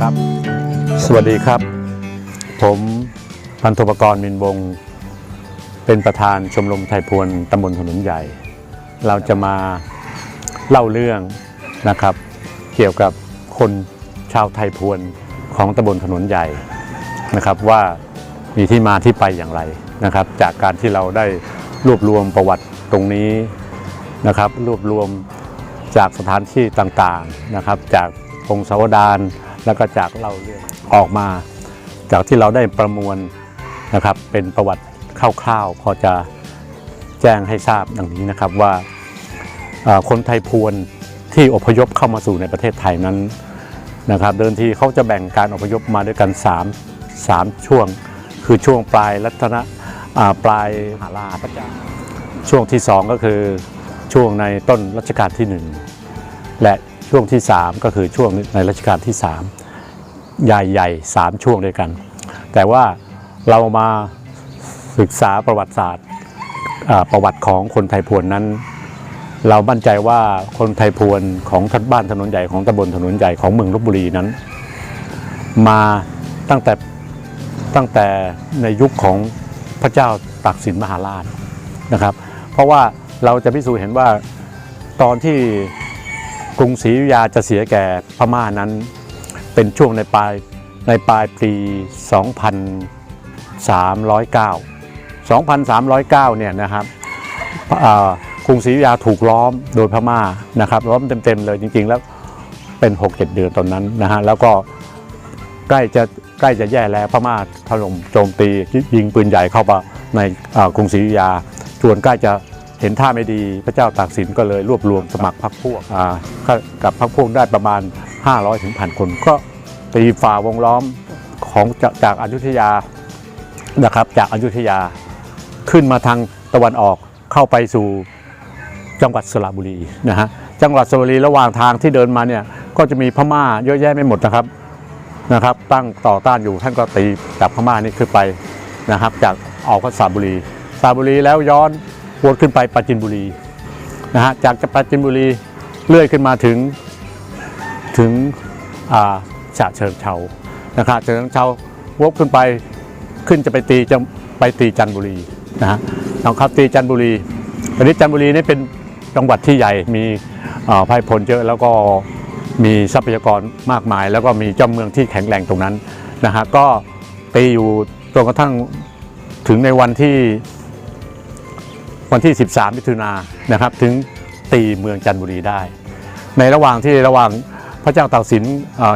ครับ สวัสดีครับ ผมพันธุปกรณ์มินวง เป็นประธานชมรมไทยพวนตำบลถนนใหญ่ เราจะมาเล่าเรื่องนะครับ เกี่ยวกับคนชาวไทยพวนของตำบลถนนใหญ่นะครับว่ามีที่มาที่ไปอย่างไรนะครับ จากการที่เราได้รวบรวมประวัติตรงนี้ นะครับ รวบรวมจากสถานที่ต่างๆนะครับ จากองค์สาวดารแล้วก็จากเล่าเรื่องออกมา จากที่เราได้ประมวลนะครับเป็นประวัติคร่าวๆพอจะแจ้งให้ทราบดังนี้นะครับว่าคนไทยพวนที่อพยพเข้ามาสู่ในประเทศไทยนั้นนะครับ เดินทีเขาจะแบ่งการอพยพมาด้วยกัน 3 3 ช่วง คือช่วงปลายรัตนอ่าปลายหาราชช่วงที่ 2 ก็คือ ช่วงในต้นรัชกาลที่ 1 และช่วงที่ 3 ก็คือช่วงในรัชกาลที่ 3 ใหญ่ๆสามช่วงด้วยกัน แต่ว่าเรามาศึกษาประวัติศาสตร์ประวัติของคนไทยพวนนั้น เรามั่นใจว่าคนไทยพวนของทัดบ้านถนนใหญ่ของตำบลถนนใหญ่ของเมืองลบบุรีนั้น มาตั้งแต่ตั้งแต่ในยุคของพระเจ้าตากสินมหาราชนะครับ เพราะว่า เราจะพิสูจน์เห็นว่าตอนที่กรุงศรีอยุธยาจะเสียแก่พม่านั้น เป็นช่วงในปลายในปลายปี 2309 2309 เนี่ยนะครับกรุงศรีอยุธยาถูกล้อมโดยพม่านะครับล้อมเต็มๆเลยจริงๆ แล้วเป็น 6-7 เดือนตอนนั้นนะฮะแล้วก็ใกล้จะใกล้จะแย่แล้วพม่าถล่มโจมตียิงปืนใหญ่เข้ามาในกรุงศรีอยุธยาส่วนใกล้จะ เห็นท่าไม่ดีพระเจ้าตากสินก็เลยรวบรวมสมัครพรรคพวกกับพรรคพวกได้ประมาณ 500ถึงพันคนก็ตีฝ่าวงล้อมของจากจากอยุธยานะครับจากอายุทยาขึ้นมาทางตะวันออกเข้าไปสู่จังหวัดสระบุรีนะฮะจังหวัดสระบุรีระหว่างทางที่เดินมาเนี่ยก็จะมีพม่าเยอะแยะไม่หมดนะครับนะครับ ตั้งต่อต้านอยู่ท่านก็ตีจากพม่านี่ขึ้นไปนะครับ จากออกก็สระบุรีสระบุรีแล้วย้อน วนขึ้นไปปราจินบุรีนะฮะจากปราจินบุรีเลื่อยขึ้นมาถึงถึงอ่าฉะเชิงเทานะครับเชิงเทาวกขึ้นไปขึ้นจะไปตีจะไปตีจันบุรีนะฮะน้องครับตีจันบุรีตอนนี้จันบุรีนี่เป็นจังหวัดที่ใหญ่มีเอ่อไพร่พลเยอะแล้วก็มีทรัพยากรมากมาย แล้วก็มีเจ้าเมืองที่แข็งแรงตรงนั้นนะฮะก็ตีอยู่จนกระทั่งถึงในวันที่ วันที่ 13 มิถุนายนนะครับถึงตีเมืองจันทบุรีได้ ในระหว่างที่ระหว่างพระเจ้าตากสิน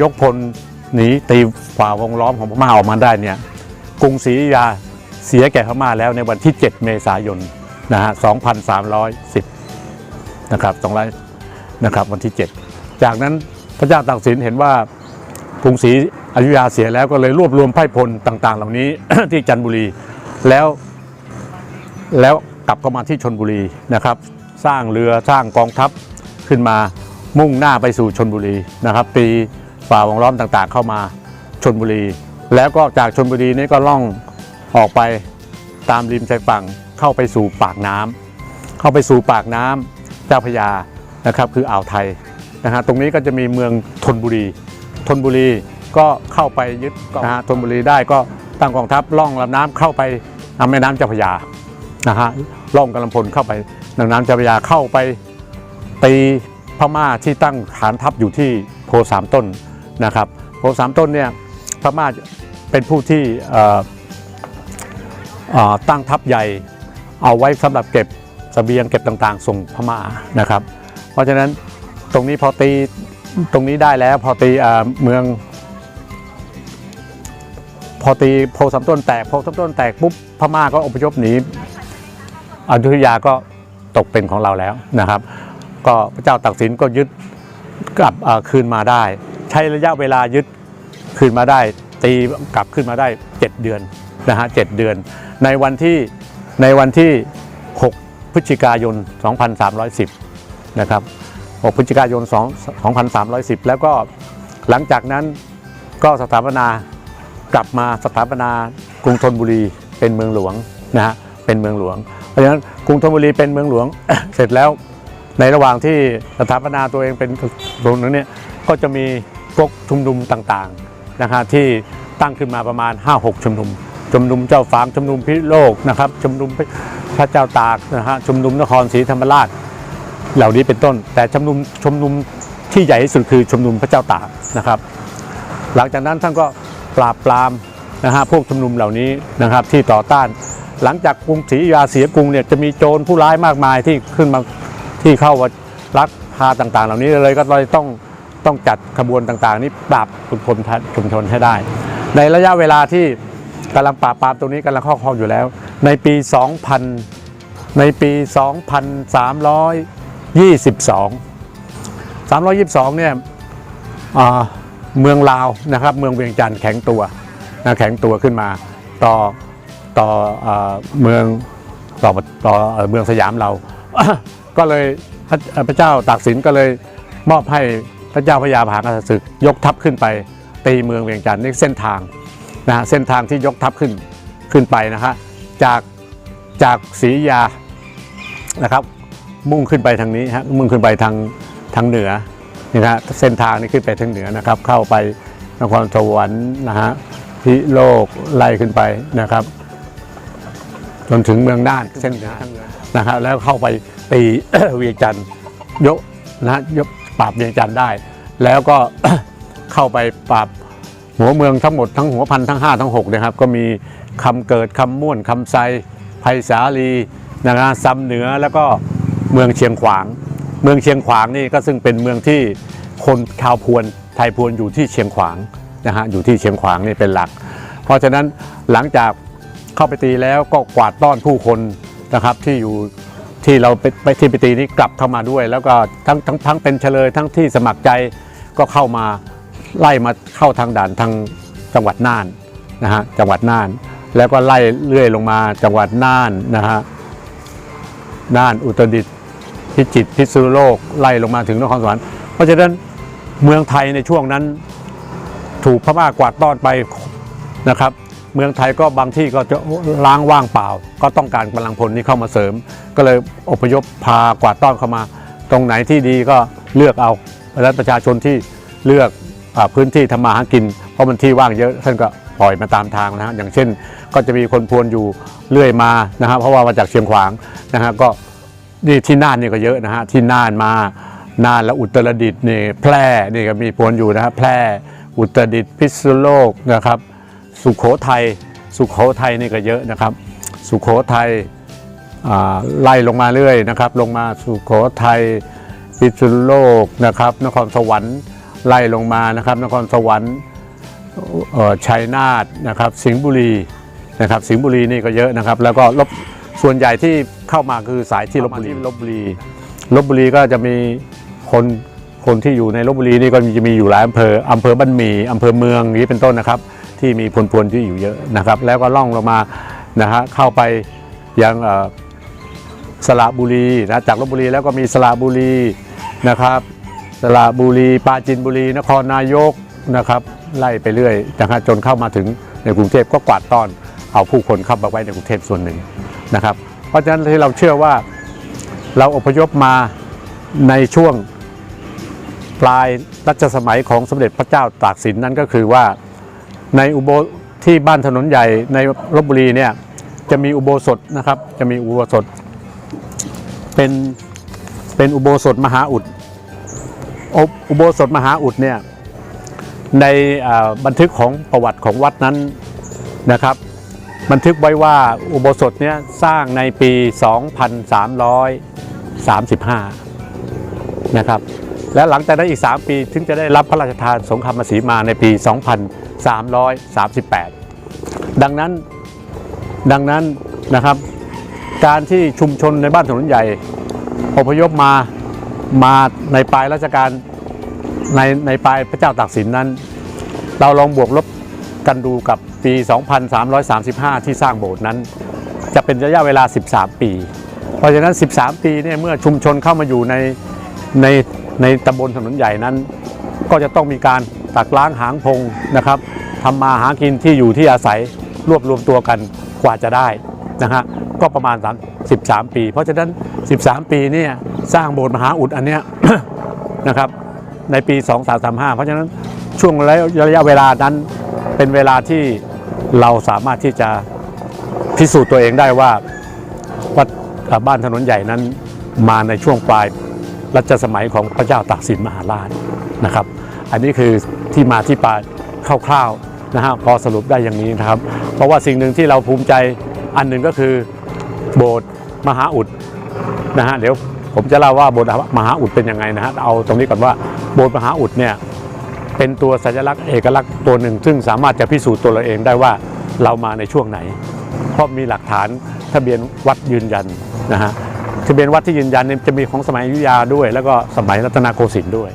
ยกพลหนีตีฝ่าวงล้อมของพม่าออกมาได้เนี่ยกรุงศรีอยุธยาเสียแก่พม่าแล้วในวันที่ 7 เมษายนนะฮะ 2310 นะครับ200นะครับวันที่ 7 จากนั้นพระเจ้าตากสินเห็นว่ากรุงศรีอยุธยาเสียแล้วก็เลยรวบรวมไพร่พลต่าง ๆ เหล่านี้ที่จันทบุรีแล้วแล้ว กลับเข้ามาที่ชนบุรีนะครับ สร้างเรือสร้างกองทัพขึ้นมามุ่งหน้าไปสู่ชนบุรีนะครับตีฝ่าวงล้อมต่างๆ เข้ามาชนบุรี แล้วก็จากชนบุรีนี่ก็ล่องออกไปตามริมชายฝั่งเข้าไปสู่ปากน้ำเข้าไปสู่ปากน้ำเจ้าพยานะครับคืออ่าวไทยนะฮะตรงนี้ก็จะมีเมืองธนบุรีธนบุรีก็เข้าไปยึดนะฮะธนบุรีได้ก็ตั้งกองทัพล่องลำน้ำเข้าไปทำแม่น้ำเจ้าพยานะฮะ ล่องกำลังพลเข้าไปลำน้ำเจ้าพระยาเข้าไปตีพม่าที่ตั้งฐานทัพอยู่ที่โพสามต้นนะครับ โพสามต้นเนี่ยพม่าเป็นผู้ที่ตั้งทัพใหญ่เอาไว้สำหรับเก็บเสบียงเก็บต่างๆ ส่งพม่านะครับ เพราะฉะนั้นตรงนี้พอตีตรงนี้ได้แล้วพอตีเมือง พอตีโพสามต้นแตกโพสามต้นแตกปุ๊บพม่าก็อพยพหนี อยุธยาก็ตกเป็นของเราแล้วนะครับ ก็พระเจ้าตากสินก็ยึดกลับคืนมาได้ ใช้ระยะเวลายึดขึ้นมาได้ ตีกลับขึ้นมาได้ 7 เดือนนะฮะเเดือน ในวันที่ในวันที่ 6 พฤศจิกายน 2310 นะครับ 6 พฤศจิกายน2 2310 แล้วก็หลังจากนั้นก็สถาปนากลับมาสถาปนากรุงธนบุรีเป็นเมืองหลวงนะฮะเป็นเมืองหลวงะฉะนั้นกรุงธนบุรีเป็นเมืองหลวงเสร็จแล้วในระหว่างที่สถาปนาตัวเองเป็นตรงนั้นเนี่ยก็จะมีพวกชุมนุมต่างๆนะฮะที่ตั้งขึ้นมาประมาณ 5-6 ชุมนุม ชุมนุมเจ้าฟางชุมนุมพิโลกนะครับชุมนุมพระเจ้าตากนะฮะชุมนุมนครศรีธรรมราช เหล่านี้เป็นต้น แต่ชุมนุมชุมนุมที่ใหญ่ที่สุดคือชุมนุมพระเจ้าตากนะครับ หลังจากนั้นท่านก็ปราบปรามนะฮะพวกชุมนุมเหล่านี้นะครับที่ต่อต้าน หลังจากกรุงศรีอยุธยาเสียกรุงเนี่ยจะมีโจรผู้ร้ายมากมายที่ขึ้นมาที่เข้ามาลักพาต่างๆ เหล่านี้เลยก็เลยต้องต้องจัดขบวนต่างๆ นี้ปราบชุมชนชุมชนให้ได้ ในระยะเวลาที่กำลังปราบปรามตรงนี้กำลังครอบครองอยู่แล้ว ในปี 2000 ในปี 2322 322 เนี่ยเมืองลาวนะครับ เมืองเวียงจันทร์แข็งตัวนะแข็งตัวขึ้นมาต่อ ต่ออเมืองต่อต่อเอเมืองสยามเรา ก็เลยพระเจ้าตากสินก็เลยมอบให้พระเจ้าพระยาผากษัตริย์ศึกยกทัพขึ้นไป ตีเมืองเวียงจันทร์นี่เส้นทางนะฮะเส้นทางที่ยกทัพขึ้นขึ้นไปนะฮะจากจากศรียานะครับ มุ่งขึ้นไปทางนี้ฮะมุ่งขึ้นไปทางทางเหนือนี่นะฮะเส้นทางนี้ขึ้นไปทางเหนือนะครับ เข้าไปนครสวรรค์นะฮะพิโลกไล่ขึ้นไปนะครับ จนถึงเมืองน่านเส้นเหนือนะครับแล้วเข้าไปตีเวียงจันทร์ยกนะยกปราบเวียงจันทร์ได้ แล้วก็เข้าไปปราบหัวเมืองทั้งหมดทั้งหัวพันทั้ง 5 ทั้ง6นะครับ ก็มีคำเกิดคำม่วนคำไซไพศาลีนะฮะซ้ำเหนือแล้วก็เมืองเชียงขวาง เมืองเชียงขวางนี่ก็ซึ่งเป็นเมืองที่คนชาวพวนไทยพวนอยู่ที่เชียงขวางนะฮะอยู่ที่เชียงขวางนี่เป็นหลัก เพราะฉะนั้นหลังจาก เข้าไปตีแล้วก็กวาดต้อนผู้คนนะครับที่อยู่ที่เราไปไปที่ไปตีนี้กลับเข้ามาด้วย แล้วก็ทั้งทั้งทั้งเป็นเฉลยทั้งที่สมัครใจก็เข้ามาไล่มาเข้าทางด่านทางจังหวัดน่านนะฮะจังหวัดน่าน แล้วก็ไล่เรื่อยลงมาจังหวัดน่านนะฮะน่านอุตรดิตถ์พิจิตรพิษณุโลกไล่ลงมาถึงนครสวรรค์เพราะฉะนั้นเมืองไทยในช่วงนั้นถูกพม่ากวาดต้อนไปนะครับ เมืองไทยก็บางที่ก็จะล้างว่างเปล่า ก็ต้องการกำลังพลนี้เข้ามาเสริม ก็เลยอพยพพากวาดต้อนเข้ามา ตรงไหนที่ดีก็เลือกเอาแล้วประชาชนที่เลือกอพื้นที่ทำมาหากิน เพราะมันที่ว่างเยอะท่านก็ปล่อยมาตามทางนะฮะอย่างเช่น ก็จะมีคนพวนอยู่เรื่อยมานะครับเพราะว่ามาจากเชียงขวางนะฮะก็นี่ที่น่านนี่ก็เยอะนะฮะที่น่านมาน่านและอุตรดิตถ์นี่แพร่นี่ก็มีพวนอยู่นะฮะแพร่อุตรดิตถ์พิษณุโลกนะครับ สุขโขทัยสุขโขทัยนี่ก็เยอะนะครับ สุขโขทัยอ่าไล่ลงมาเรื่อยนะครับ ลงมาสุขโขทัยพิษณุโลกนะครับ นครสวรรค์ไล่ลงมานะครับ นครสวรรค์เอ่อชัยนาทนะครับ สิงห์บุรีนะครับ สิงห์บุรีนี่ก็เยอะนะครับ แล้วก็ลบส่วนใหญ่ที่เข้ามาคือสายที่ลบบุรีลบบุรีลบบุรีก็จะมีคนคนที่อยู่ในลบบุรีนี่ก็มีจะมีอยู่หลายอำเภออำเภอบ้านหมี่อำเภอเมืองอย่างนี้เป็นต้นนะครับ ที่มีพลพลที่อยู่เยอะนะครับ แล้วก็ล่องลงมานะฮะเข้าไปยังสระบุรีนะจากลบบุรีแล้วก็มีสระบุรีนะครับสระบุรีปราจีนบุรี นครนายกนะครับไล่ไปเรื่อยนะครับจนเข้ามาถึงในกรุงเทพก็กวาดต้อนเอาผู้คนเข้ามาไว้ในกรุงเทพส่วนหนึ่งนะครับ เพราะฉะนั้นที่เราเชื่อว่าเราอพยพมาในช่วงปลายรัชสมัยของสมเด็จพระเจ้าตากสินนั้นก็คือว่า ในอุโบที่บ้านถนนใหญ่ในลบบุรีเนี่ยจะมีอุโบสถนะครับ จะมีอุโบสถ เป็นเป็นอุโบสถมหาอุดอุโบสถมหาอุดเนี่ยในบันทึกของประวัติของวัดนั้นนะครับ บันทึกไว้ว่าอุโบสถเนี่ยสร้างในปี 2335 นะครับ และหลังจากนั้นอีก 3 ปี ถึงจะได้รับพระราชทานสงครามศรีมาในปี 338 ดังนั้นดังนั้นนะครับ การที่ชุมชนในบ้านถนนใหญ่อพยพมามาในปลายรัชกาลในในปลายพระเจ้าตากสินนั้น เราลองบวกลบกันดูกับปี 2335 ที่สร้างโบสถ์นั้น จะเป็นระยะเวลา 13 ปี เพราะฉะนั้น 13 ปีเนี่ยเมื่อชุมชนเข้ามาอยู่ในในในตำบลถนนใหญ่นั้น ก็จะต้องมีการ ตักล้างหางพงนะครับทำมาหากินที่อยู่ที่อาศัยรวบรวมตัวกันกว่าจะได้นะฮะก็ประมาณ3 13 ปี เพราะฉะนั้น 13 ปีเนี่ยสร้างโบสถ์มหาอุดอันเนี้ยนะครับในปี 2335 เพราะฉะนั้นช่วงระยะเวลานั้นเป็นเวลาที่เราสามารถที่จะพิสูจน์ตัวเองได้ว่าวัดบ้านถนนใหญ่นั้นมาในช่วงปลายรัชสมัยของพระเจ้าตากสินมหาราชนะครับ อันนี้คือที่มาที่ไปคร่าวๆนะฮะพอสรุปได้อย่างนี้นะครับ เพราะว่าสิ่งหนึ่งที่เราภูมิใจอันหนึ่งก็คือโบสถ์มหาอุดนะฮะเดี๋ยวผมจะเล่าว่าโบสถ์มหาอุดเป็นยังไงนะฮะเอาตรงนี้ก่อนว่าโบสถ์มหาอุดเนี่ยเป็นตัวสัญลักษณ์เอกลักษณ์ตัวหนึ่ง ซึ่งสามารถจะพิสูจน์ตัวเราเองได้ว่าเรามาในช่วงไหน เพราะมีหลักฐานทะเบียนวัดยืนยันนะฮะทะเบียนวัดที่ยืนยันเนี่ยจะมีของสมัยอยุธยาด้วย แล้วก็สมัยรัตนโกสินทร์ด้วย